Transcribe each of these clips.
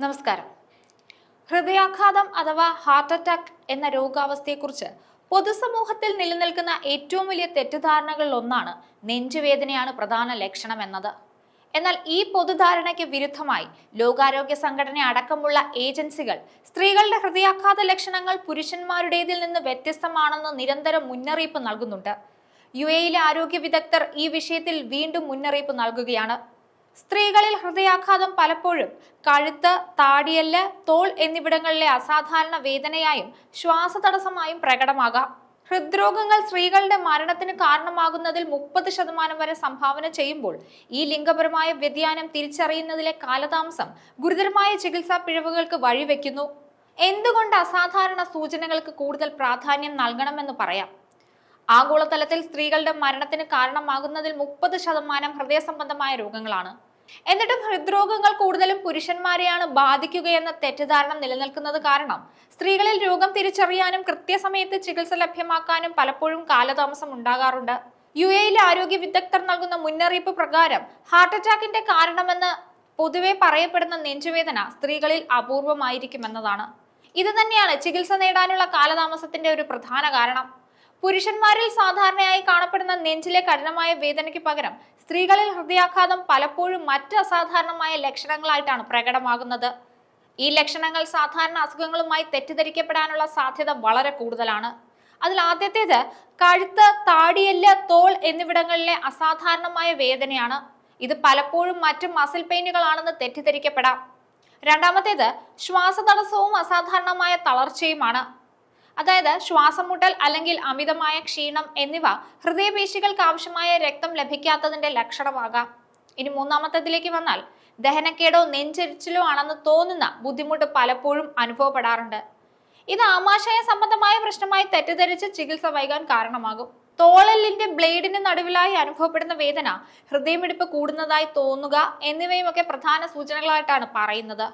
നമസ്കാരം. ഹൃദയാഘാതം അഥവാ ഹാർട്ട് അറ്റാക്ക് എന്ന രോഗാവസ്ഥയെക്കുറിച്ച് പൊതുസമൂഹത്തിൽ നിലനിൽക്കുന്ന ഏറ്റവും വലിയ തെറ്റിദ്ധാരണകളിൽ ഒന്നാണ് നെഞ്ചുവേദനയാണ് പ്രധാന ലക്ഷണം എന്നത് എന്നാൽ ഈ പൊതുധാരണയ്ക്ക് വിരുദ്ധമായി ലോകാരോഗ്യ സംഘടന അടക്കമുള്ള ഏജൻസികൾ സ്ത്രീകളുടെ ഹൃദയാഘാത ലക്ഷണങ്ങൾ പുരുഷന്മാരുടേതിൽ നിന്ന് വ്യത്യസ്തമാണെന്ന് നിരന്തരം മുന്നറിയിപ്പ് നൽകുന്നുണ്ട്. യു എയിലെ ആരോഗ്യ വിദഗ്ധർ ഈ വിഷയത്തിൽ വീണ്ടും മുന്നറിയിപ്പ് നൽകുകയാണ്. സ്ത്രീകളിൽ ഹൃദയാഘാതം പലപ്പോഴും കഴുത്ത് താടിയല്ല് തോൾ എന്നിവിടങ്ങളിലെ അസാധാരണ വേദനയായും ശ്വാസതടസ്സമായും പ്രകടമാകാം. ഹൃദ്രോഗങ്ങൾ സ്ത്രീകളുടെ മരണത്തിന് കാരണമാകുന്നതിൽ മുപ്പത് ശതമാനം വരെ സംഭാവന ചെയ്യുമ്പോൾ ഈ ലിംഗപരമായ വ്യതിയാനം തിരിച്ചറിയുന്നതിലെ കാലതാമസം ഗുരുതരമായ ചികിത്സാ പിഴവുകൾക്ക് വഴിവെക്കുന്നു. എന്തുകൊണ്ട് അസാധാരണ സൂചനകൾക്ക് കൂടുതൽ പ്രാധാന്യം നൽകണമെന്ന് പറയാം? ആഗോളതലത്തിൽ സ്ത്രീകളുടെ മരണത്തിന് കാരണമാകുന്നതിൽ മുപ്പത് ശതമാനം ഹൃദയ സംബന്ധമായ രോഗങ്ങളാണ്. എന്നിട്ടും ഹൃദ്രോഗങ്ങൾ കൂടുതലും പുരുഷന്മാരെയാണ് ബാധിക്കുകയെന്ന തെറ്റിദ്ധാരണ നിലനിൽക്കുന്നത് കാരണം സ്ത്രീകളിൽ രോഗം തിരിച്ചറിയാനും കൃത്യസമയത്ത് ചികിത്സ ലഭ്യമാക്കാനും പലപ്പോഴും കാലതാമസം ഉണ്ടാകാറുണ്ട്. യു എയിലെ ആരോഗ്യ വിദഗ്ധർ നൽകുന്ന മുന്നറിയിപ്പ് പ്രകാരം ഹാർട്ട് അറ്റാക്കിന്റെ കാരണമെന്ന് പൊതുവെ പറയപ്പെടുന്ന നെഞ്ചുവേദന സ്ത്രീകളിൽ അപൂർവമായിരിക്കുമെന്നതാണ്. ഇത് തന്നെയാണ് ചികിത്സ നേടാനുള്ള കാലതാമസത്തിന്റെ ഒരു പ്രധാന കാരണം. പുരുഷന്മാരിൽ സാധാരണയായി കാണപ്പെടുന്ന നെഞ്ചിലെ കഠിനമായ വേദനയ്ക്ക് പകരം സ്ത്രീകളിൽ ഹൃദയാഘാതം പലപ്പോഴും മറ്റ് അസാധാരണമായ ലക്ഷണങ്ങളായിട്ടാണ് പ്രകടമാകുന്നത്. ഈ ലക്ഷണങ്ങൾ സാധാരണ അസുഖങ്ങളുമായി തെറ്റിദ്ധരിക്കപ്പെടാനുള്ള സാധ്യത വളരെ കൂടുതലാണ്. അതിൽ ആദ്യത്തേത് കഴുത്ത് താടിയല്ല് തോൾ എന്നിവിടങ്ങളിലെ അസാധാരണമായ വേദനയാണ്. ഇത് പലപ്പോഴും മറ്റു മസിൽ പെയിനുകളാണെന്ന് തെറ്റിദ്ധരിക്കപ്പെടാം. രണ്ടാമത്തേത് ശ്വാസതടസ്സവും അസാധാരണമായ തളർച്ചയുമാണ്. അതായത് ശ്വാസം മുട്ടൽ അല്ലെങ്കിൽ അമിതമായ ക്ഷീണം എന്നിവ ഹൃദയപേശികൾക്ക് ആവശ്യമായ രക്തം ലഭിക്കാത്തതിന്റെ ലക്ഷണമാകാം. ഇനി മൂന്നാമത്തതിലേക്ക് വന്നാൽ ദഹനക്കേടോ നെഞ്ചരിച്ചിലോ ആണെന്ന് തോന്നുന്ന ബുദ്ധിമുട്ട് പലപ്പോഴും അനുഭവപ്പെടാറുണ്ട്. ഇത് ആമാശയ സംബന്ധമായ പ്രശ്നമായി തെറ്റിദ്ധരിച്ച് ചികിത്സ വൈകാൻ കാരണമാകും. തോളലിന്റെ ബ്ലേഡിന് നടുവിലായി അനുഭവപ്പെടുന്ന വേദന ഹൃദയമിടിപ്പ് കൂടുന്നതായി തോന്നുക എന്നിവയുമൊക്കെ പ്രധാന സൂചനകളായിട്ടാണ് പറയുന്നത്.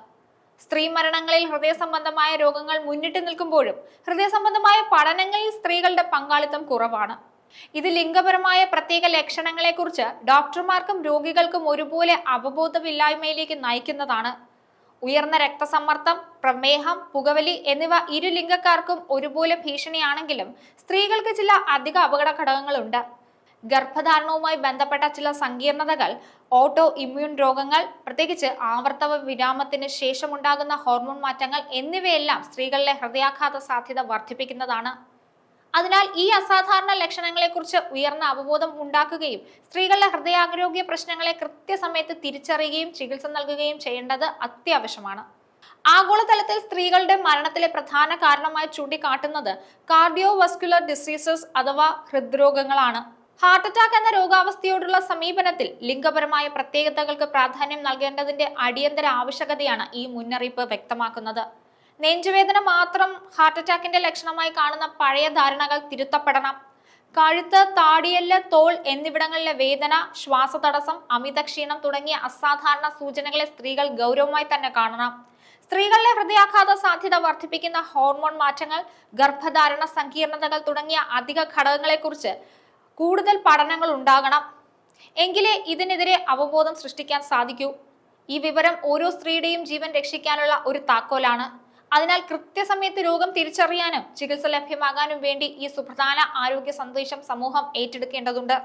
സ്ത്രീ മരണങ്ങളിൽ ഹൃദയ സംബന്ധമായ രോഗങ്ങൾ മുന്നിട്ട് നിൽക്കുമ്പോഴും ഹൃദയ സംബന്ധമായ പഠനങ്ങളിൽ സ്ത്രീകളുടെ പങ്കാളിത്തം കുറവാണ്. ഇത് ലിംഗപരമായ പ്രത്യേക ലക്ഷണങ്ങളെക്കുറിച്ച് ഡോക്ടർമാർക്കും രോഗികൾക്കും ഒരുപോലെ അവബോധമില്ലായ്മയിലേക്ക് നയിക്കുന്നതാണ്. ഉയർന്ന രക്തസമ്മർദ്ദം പ്രമേഹം പുകവലി എന്നിവ ഇരു ലിംഗക്കാർക്കും ഒരുപോലെ ഭീഷണിയാണെങ്കിലും സ്ത്രീകൾക്ക് ചില അധിക അപകട ഘടകങ്ങളുണ്ട് ഗർഭധാരണവുമായി ബന്ധപ്പെട്ട ചില സങ്കീർണതകൾ ഓട്ടോ ഇമ്മ്യൂൺ രോഗങ്ങൾ പ്രത്യേകിച്ച് ആവർത്തവ വിരാമത്തിന് ശേഷമുണ്ടാകുന്ന ഹോർമോൺ മാറ്റങ്ങൾ എന്നിവയെല്ലാം സ്ത്രീകളിലെ ഹൃദയാഘാത സാധ്യത വർദ്ധിപ്പിക്കുന്നതാണ്. അതിനാൽ ഈ അസാധാരണ ലക്ഷണങ്ങളെക്കുറിച്ച് ഉയർന്ന അവബോധം ഉണ്ടാക്കുകയും സ്ത്രീകളുടെ ഹൃദയാരോഗ്യ പ്രശ്നങ്ങളെ കൃത്യസമയത്ത് തിരിച്ചറിയുകയും ചികിത്സ നൽകുകയും ചെയ്യേണ്ടത് അത്യാവശ്യമാണ്. ആഗോളതലത്തിൽ സ്ത്രീകളുടെ മരണത്തിലെ പ്രധാന കാരണമായി ചൂണ്ടിക്കാട്ടുന്നത് കാർഡിയോവസ്കുലർ ഡിസീസസ് അഥവാ ഹൃദ്രോഗങ്ങളാണ്. ഹാർട്ട് അറ്റാക്ക് എന്ന രോഗാവസ്ഥയോടുള്ള സമീപനത്തിൽ ലിംഗപരമായ പ്രത്യേകതകൾക്ക് പ്രാധാന്യം നൽകേണ്ടതിന്റെ അടിയന്തര ആവശ്യകതയാണ് ഈ മുന്നറിയിപ്പ് വ്യക്തമാക്കുന്നത്. നെഞ്ചുവേദന മാത്രം ഹാർട്ട് അറ്റാക്കിന്റെ ലക്ഷണമായി കാണുന്ന പഴയ ധാരണകൾ തിരുത്തപ്പെടണം. കഴുത്ത് താടിയല്ല് തോൾ എന്നിവിടങ്ങളിലെ വേദന ശ്വാസതടസ്സം അമിത ക്ഷീണം തുടങ്ങിയ അസാധാരണ സൂചനകളെ സ്ത്രീകൾ ഗൗരവമായി തന്നെ കാണണം. സ്ത്രീകളിലെ ഹൃദയാഘാത സാധ്യത വർദ്ധിപ്പിക്കുന്ന ഹോർമോൺ മാറ്റങ്ങൾ ഗർഭധാരണ സങ്കീർണതകൾ തുടങ്ങിയ അധിക ഘടകങ്ങളെക്കുറിച്ച് കൂടുതൽ പഠനങ്ങൾ ഉണ്ടാകണം. എങ്കിലേ ഇതിനെതിരെ അവബോധം സൃഷ്ടിക്കാൻ സാധിക്കൂ. ഈ വിവരം ഓരോ സ്ത്രീയുടെയും ജീവൻ രക്ഷിക്കാനുള്ള ഒരു താക്കോലാണ്. അതിനാൽ കൃത്യസമയത്ത് രോഗം തിരിച്ചറിയാനും ചികിത്സ ലഭ്യമാകാനും വേണ്ടി ഈ സുപ്രധാന ആരോഗ്യ സന്ദേശം സമൂഹം ഏറ്റെടുക്കേണ്ടതുണ്ട്.